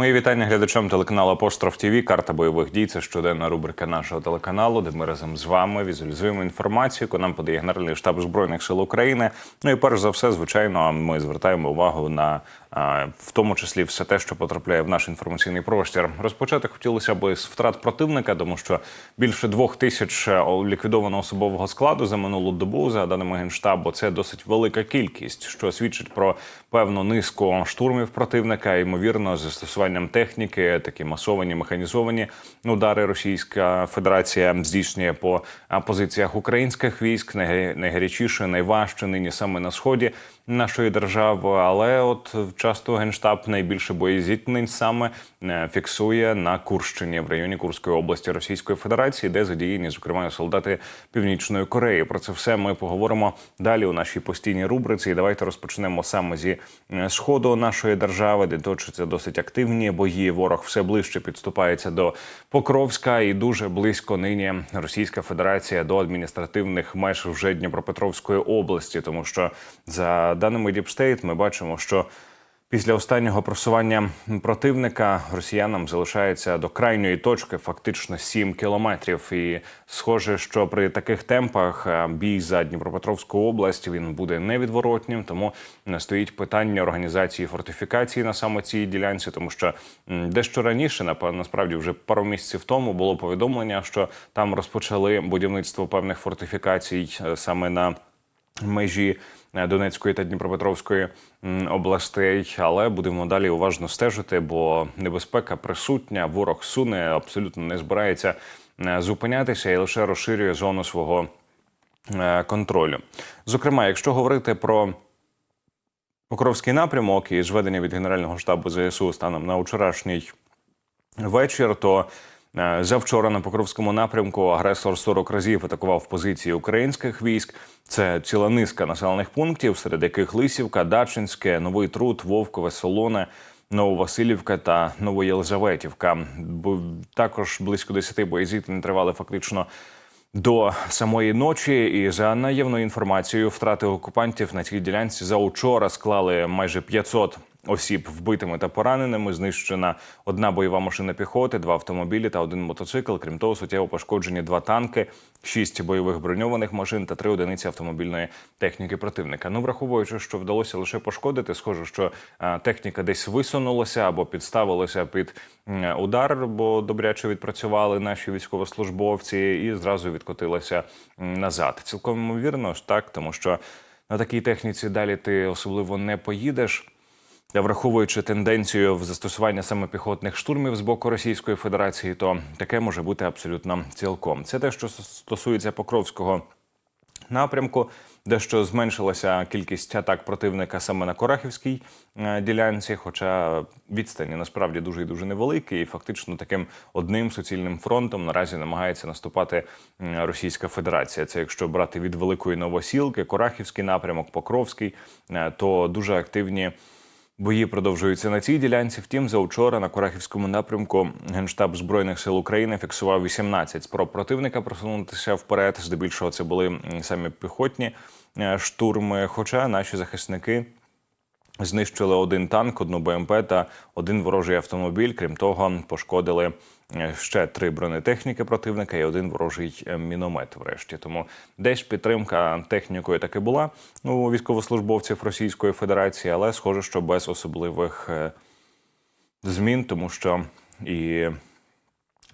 Мої вітання глядачам телеканалу Апостроф ТВ. Карта бойових дій. Це щоденна рубрика нашого телеканалу, де ми разом з вами візуалізуємо інформацію, яку нам подає Генеральний штаб збройних сил України. Ну і перш за все, звичайно, ми звертаємо увагу на в тому числі все те, що потрапляє в наш інформаційний простір. Розпочати хотілося б з втрат противника, тому що більше двох тисяч е, ліквідовано особового складу за минулу добу, за даними генштабу, це досить велика кількість, що свідчить про певну низку штурмів противника, ймовірно, з застосуванням техніки, такі масовані механізовані удари. Російська Федерація здійснює по позиціях українських військ. Найга- Найгарячіше, найважче нині саме на сході нашої держави. Але от часто генштаб найбільше боєзіткнень саме е, фіксує на Курщині в районі Курської області Російської Федерації, де задіяні, зокрема, солдати Північної Кореї. Про це все ми поговоримо далі у нашій постійній рубриці. І давайте розпочнемо саме зі е, сходу нашої держави, де точаться досить активні бої. Ворог все ближче підступається до Покровська, і дуже близько нині Російська Федерація до адміністративних меж вже Дніпропетровської області, тому що за даними Deep State ми бачимо, що Після останнього просування противника росіянам залишається до крайньої точки фактично 7 кілометрів. І схоже, що при таких темпах е, бій за Дніпропетровську область він буде невідворотнім. Тому е, стоїть питання організації фортифікації на саме цій ділянці, тому що дещо раніше, насправді вже пару місяців тому було повідомлення, що там розпочали будівництво певних фортифікацій е, саме на межі Донецької та Дніпропетровської областей, але будемо далі уважно стежити, бо небезпека присутня. Ворог суне, абсолютно не збирається е, зупинятися і лише розширює зону свого е, контролю. Зокрема, якщо говорити про Покровський напрямок і зведення від Генерального штабу ЗСУ станом на вчорашній вечір, то е, завчора на Покровському напрямку агресор 40 разів атакував позиції українських військ. Це ціла низка населених пунктів, серед яких Лисівка, Дачинське, Новий Труд, Вовкове, Солоне. Нововасилівка та Новоєлизаветівка. Також близько 10 боєзіткнень тривали фактично до самої ночі. І за наявною інформацією, втрати окупантів на цій ділянці за учора склали майже 500 осіб вбитими та пораненими. Знищена одна бойова машина піхоти, два автомобілі та один мотоцикл. Крім того, суттєво пошкоджені два танки, шість бойових броньованих машин та три одиниці автомобільної техніки противника. Ну, враховуючи, що вдалося лише пошкодити, схоже, що е, техніка десь висунулася або підставилася під удар, бо добряче відпрацювали наші військовослужбовці, і зразу відкотилася назад. Цілком ймовірно так, тому що на такій техніці далі ти особливо не поїдеш. Та враховуючи тенденцію в застосування саме піхотних штурмів з боку Російської Федерації, то таке може бути абсолютно цілком. Це те, що стосується Покровського напрямку, дещо зменшилася кількість атак противника саме на Корахівській е, ділянці, хоча відстані насправді дуже і дуже невеликі, і фактично таким одним суцільним фронтом наразі намагається наступати Російська Федерація. Це якщо брати від Великої Новосілки, Корахівський напрямок, Покровський, е, то дуже активні. Бої продовжуються на цій ділянці. Втім, завчора на Курахівському напрямку Генштаб Збройних сил України фіксував 18 спроб противника просунутися вперед. Здебільшого це були самі піхотні е, штурми. Хоча наші захисники знищили один танк, одну БМП та один ворожий автомобіль. Крім того, пошкодили ще три бронетехніки противника і один ворожий е, міномет. Врешті тому десь підтримка технікою таки була у військовослужбовців Російської Федерації, але схоже, що без особливих е, змін, тому що і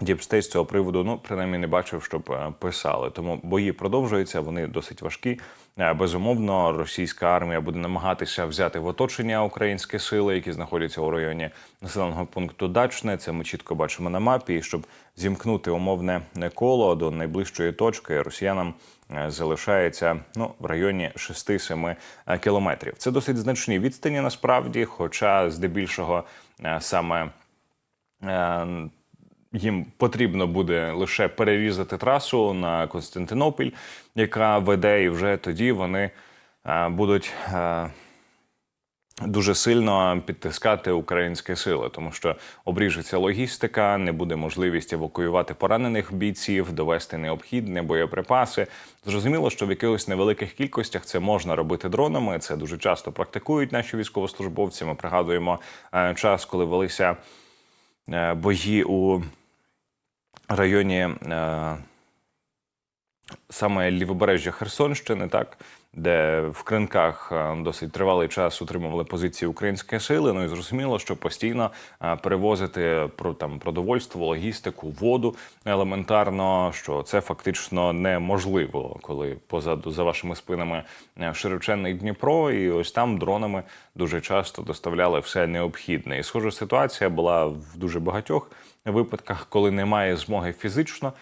Діпстейт з цього приводу, ну принаймні не бачив, щоб е, писали. Тому бої продовжуються, вони досить важкі. Е, Безумовно, російська армія буде намагатися взяти в оточення українські сили, які знаходяться у районі населеного пункту Дачне. Це ми чітко бачимо на мапі. І щоб зімкнути умовне коло до найближчої точки, росіянам е, залишається ну в районі 6-7 е, кілометрів. Це досить значні відстані насправді, хоча здебільшого саме. Їм потрібно буде лише перерізати трасу на Константинопіль, яка веде, і вже тоді вони е, будуть е, дуже сильно підтискати українські сили, тому що обріжеться логістика, не буде можливість евакуювати поранених бійців, довести необхідні боєприпаси. Зрозуміло, що в якихось невеликих кількостях це можна робити дронами. Це дуже часто практикують наші військовослужбовці. Ми пригадуємо е, час, коли велися бої у районі е, саме лівобережжя Херсонщини, так де в кринках е, досить тривалий час утримували позиції українські сили. Ну і зрозуміло, що постійно е, перевозити про там продовольство, логістику, воду елементарно, що це фактично неможливо, коли позаду за вашими спинами е, широченний Дніпро, і ось там дронами дуже часто доставляли все необхідне. І схожа ситуація була в дуже багатьох випадках, коли немає змоги фізично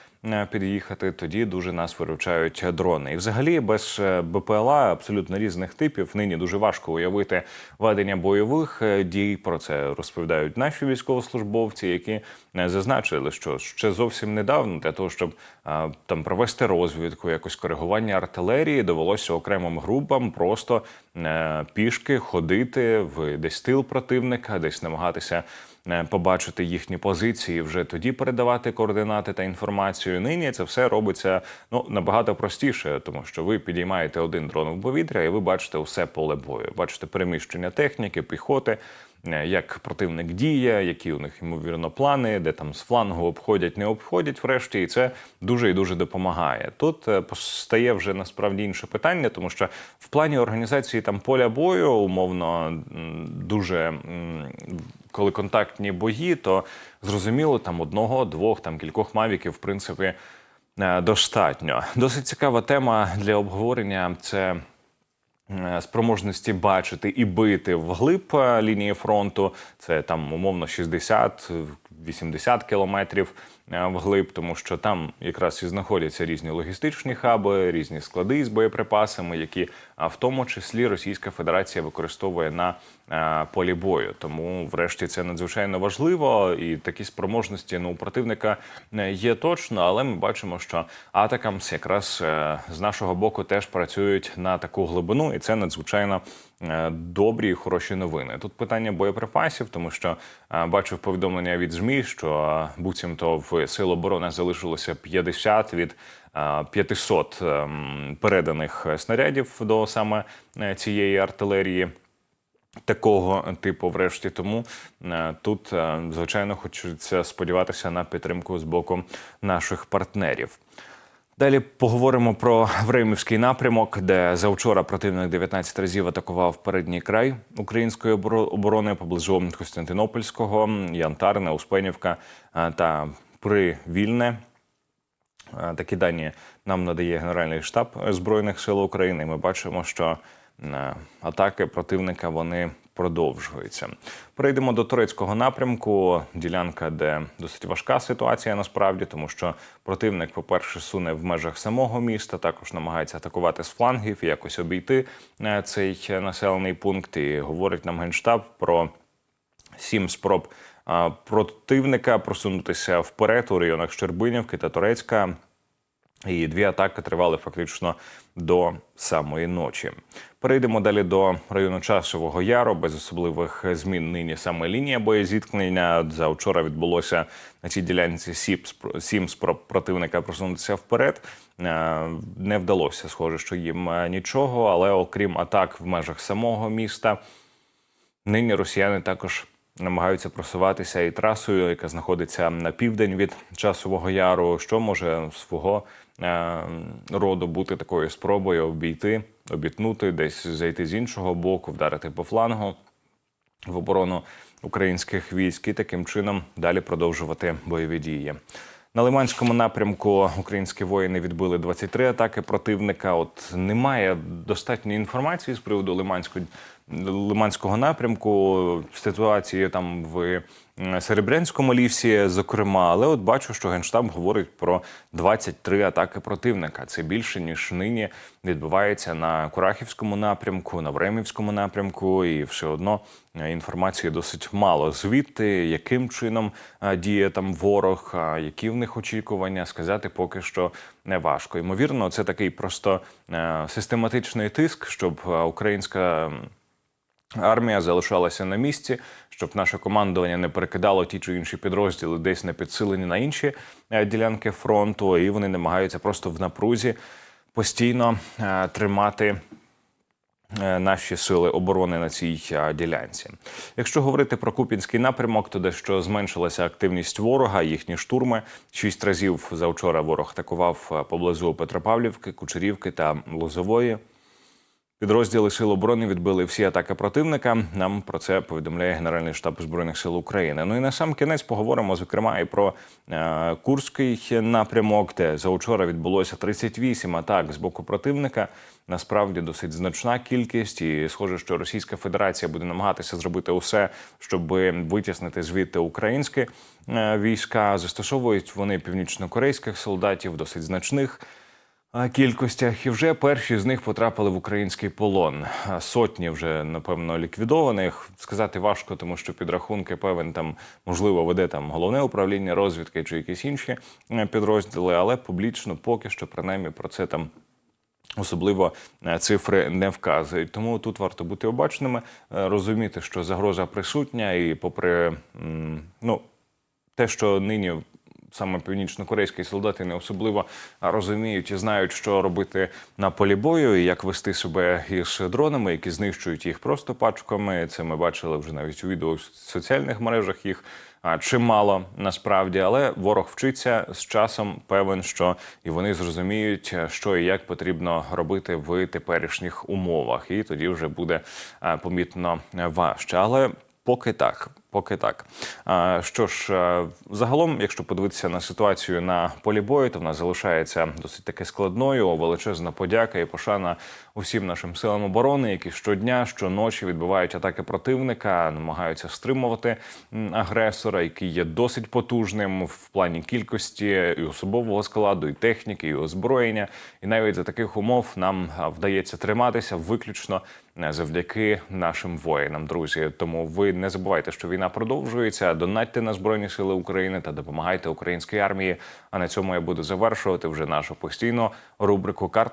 під'їхати, тоді дуже нас виручають дрони. І взагалі без е, БПЛА абсолютно різних типів нині дуже важко уявити ведення бойових е, дій. Про це розповідають наші військовослужбовці, які е, зазначили, що ще зовсім недавно для того, щоб е, там провести розвідку, якось коригування артилерії, довелося окремим групам просто е, пішки ходити в десь тил противника, десь намагатися е, побачити їхні позиції, вже тоді передавати координати та інформацію. Нині це все робиться ну набагато простіше, тому що ви підіймаєте один дрон в повітря, і ви бачите усе поле бою. Бачите переміщення техніки, піхоти. е, Як противник діє, які у них ймовірно плани, де там з флангу обходять, не обходять, врешті, і це дуже і дуже допомагає. Тут е, постає вже насправді інше питання, тому що в плані організації там поля бою, умовно дуже коли контактні бої, то зрозуміло, там одного, двох, там кількох мавіків, в принципі, е, достатньо. Досить цікава тема для обговорення. Це е, спроможності бачити і бити вглиб е, лінії фронту. Це там умовно 60-80 кілометрів вглиб, тому що там якраз і знаходяться різні логістичні хаби, різні склади з боєприпасами, які в тому числі Російська Федерація використовує на полі бою. Тому, врешті, це надзвичайно важливо, і такі спроможності ну, у противника е, є точно, але ми бачимо, що атакамс якраз е, з нашого боку теж працюють на таку глибину, і це надзвичайно е, добрі і хороші новини. Тут питання боєприпасів, тому що е, бачив повідомлення від ЗМІ, що е, буцімто в Сил оборони залишилося 50 від е, 500 ем, переданих снарядів до саме е, цієї артилерії такого типу, врешті. Тому е, тут, е, звичайно, хочеться сподіватися на підтримку з боку наших партнерів. Далі поговоримо про Времівський напрямок, де завчора противник 19 разів атакував передній край української оборо- оборони поблизу Костянтинопольського, Янтарне, Успенівка е, та Привільне. Такі дані нам надає Генеральний штаб Збройних сил України. Ми бачимо, що атаки противника вони продовжуються. Перейдемо до турецького напрямку. Ділянка, де досить важка ситуація насправді, тому що противник, по-перше, суне в межах самого міста, також намагається атакувати з флангів і якось обійти е, цей населений пункт. І говорить нам генштаб про сім спроб противника просунутися вперед у районах Щербинівки та Турецька. І дві атаки тривали фактично до самої ночі. Перейдемо далі до району Часового Яру. Без особливих змін нині саме лінія боєзіткнення. За вчора відбулося на цій ділянці сім сім спроб противника просунутися вперед. Е, Не вдалося, схоже, що їм е, нічого, але окрім атак в межах самого міста, Нині росіяни також намагаються просуватися і трасою, яка знаходиться на південь від часового яру, що може свого е, роду бути такою спробою обійти, обітнути, десь зайти з іншого боку, вдарити по флангу в оборону українських військ і таким чином далі продовжувати бойові дії. На Лиманському напрямку українські воїни відбили 23 атаки противника. От немає достатньої інформації з приводу Лиманського Лиманського напрямку, ситуації там в Серебрянському лісі, зокрема. Але от бачу, що генштаб говорить про 23 атаки противника. Це більше ніж нині відбувається на Курахівському напрямку, на Времівському напрямку, і все одно е, інформації досить мало. Звідти яким чином е, діє там ворог, які в них очікування, сказати поки що не важко. Ймовірно, це такий просто е, систематичний тиск, щоб е, українська. Армія залишалася на місці, щоб наше командування не перекидало ті чи інші підрозділи десь на підсилені на інші е, ділянки фронту, і вони намагаються просто в напрузі постійно е, тримати е, наші сили оборони на цій ділянці. Якщо говорити про Купінський напрямок, то дещо зменшилася активність ворога, їхні штурми. Шість разів за вчора ворог атакував поблизу Петропавлівки, Кучерівки та Лозової. Підрозділи Сил оборони відбили всі атаки противника. Нам про це повідомляє Генеральний штаб збройних сил України. Ну і на сам кінець поговоримо зокрема і про е, Курський напрямок, де завчора відбулося 38 атак з боку противника. Насправді досить значна кількість, і схоже, що Російська Федерація буде намагатися зробити усе, щоб витіснити звідти українські е, війська. Застосовують вони північнокорейських солдатів, досить значних кількостях, і вже перші з них потрапили в український полон. Сотні вже напевно ліквідованих. Сказати важко, тому що підрахунки певен там можливо веде там головне управління розвідки чи якісь інші е, підрозділи, але публічно поки що принаймні про це там. Особливо е, цифри не вказують, тому тут варто бути обачними, е, розуміти, що загроза присутня, і попри ну те, що нині саме північно-корейські солдати не особливо розуміють і знають, що робити на полі бою, і як вести себе із дронами, які знищують їх просто пачками. Це ми бачили вже навіть у відео в соціальних мережах їх. А чимало насправді, але ворог вчиться з часом. Певен, що і вони зрозуміють, що і як потрібно робити в теперішніх умовах, і тоді вже буде помітно важче. Але поки так. Поки так. Що ж, загалом, якщо подивитися на ситуацію на полі бою, то вона залишається досить таки складною. Величезна подяка і пошана усім нашим силам оборони, які щодня, щоночі відбивають атаки противника, намагаються стримувати агресора, який є досить потужним в плані кількості і особового складу, і техніки, і озброєння. І навіть за таких умов нам вдається триматися виключно е, завдяки нашим воїнам, друзі. Тому ви не забувайте, що війна продовжується. Донатьте на збройні сили України та допомагайте українській армії. А на цьому я буду завершувати вже нашу постійну рубрику карт.